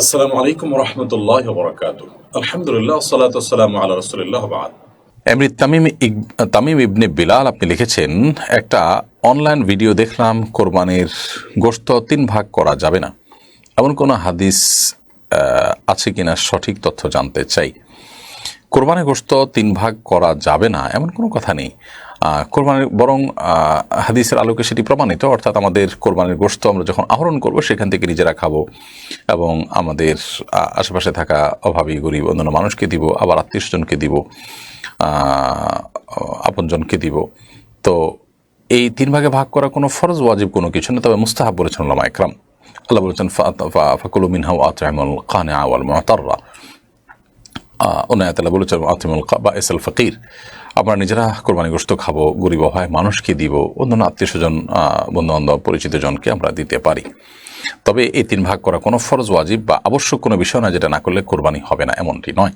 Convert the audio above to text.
আসসালামু আলাইকুম রহমতুল্লাহ বরকাত আলহামদুলিল্লাহ সালাতাম আল্লাহ রসুলিল্লাহ বাদ এমনি তামিম তামিম ইবনে বিলাল আপনি লিখেছেন, একটা অনলাইন ভিডিও দেখলাম, কোরবানির গোস্ত তিন ভাগ করা যাবে না। এমন কোনো হাদিস আছে কিনা সঠিক তথ্য জানতে চাই। কোরবানির গোশত তিন ভাগ করা যাবে না, এমন কোনো কথা নেই। কোরবানির, বরং হাদিসের আলোকে সেটি প্রমাণিত, অর্থাৎ আমাদের কোরবানির গোশত আমরা যখন আহরণ করব, সেখান থেকে নিজেরা খাব এবং আমাদের আশেপাশে থাকা অভাবী, গরিব, অন্যান্য মানুষকে দিব, আবার আত্মীয় স্বজনকে দিব আপনজনকে দিব। তো এই তিন ভাগে ভাগ করা কোনো ফরজ, ওয়াজিব কোনো কিছু না, তবে মুস্তাহাব বলেছেন ওলামা একরাম আল্লাহ বলেছেন ফাকুলু মিনহা আতআমুল কানিআ ওয়াল মুতাররা। উন্নয়তাল্লাহ বলেছেন, আতিমুল বা এস এল ফকির। আমরা নিজেরা কোরবানি গোস্ত খাব, গরিব হয় মানুষকে দিব, অন্যান্য আত্মীয় স্বজন বন্ধুবান্ধব পরিচিত জনকে আমরা দিতে পারি। তবে এই তিন ভাগ করা কোনো ফরজ, ওয়াজিব বা আবশ্যক কোনো বিষয় না, যেটা না করলে কোরবানি হবে না, এমনটি নয়।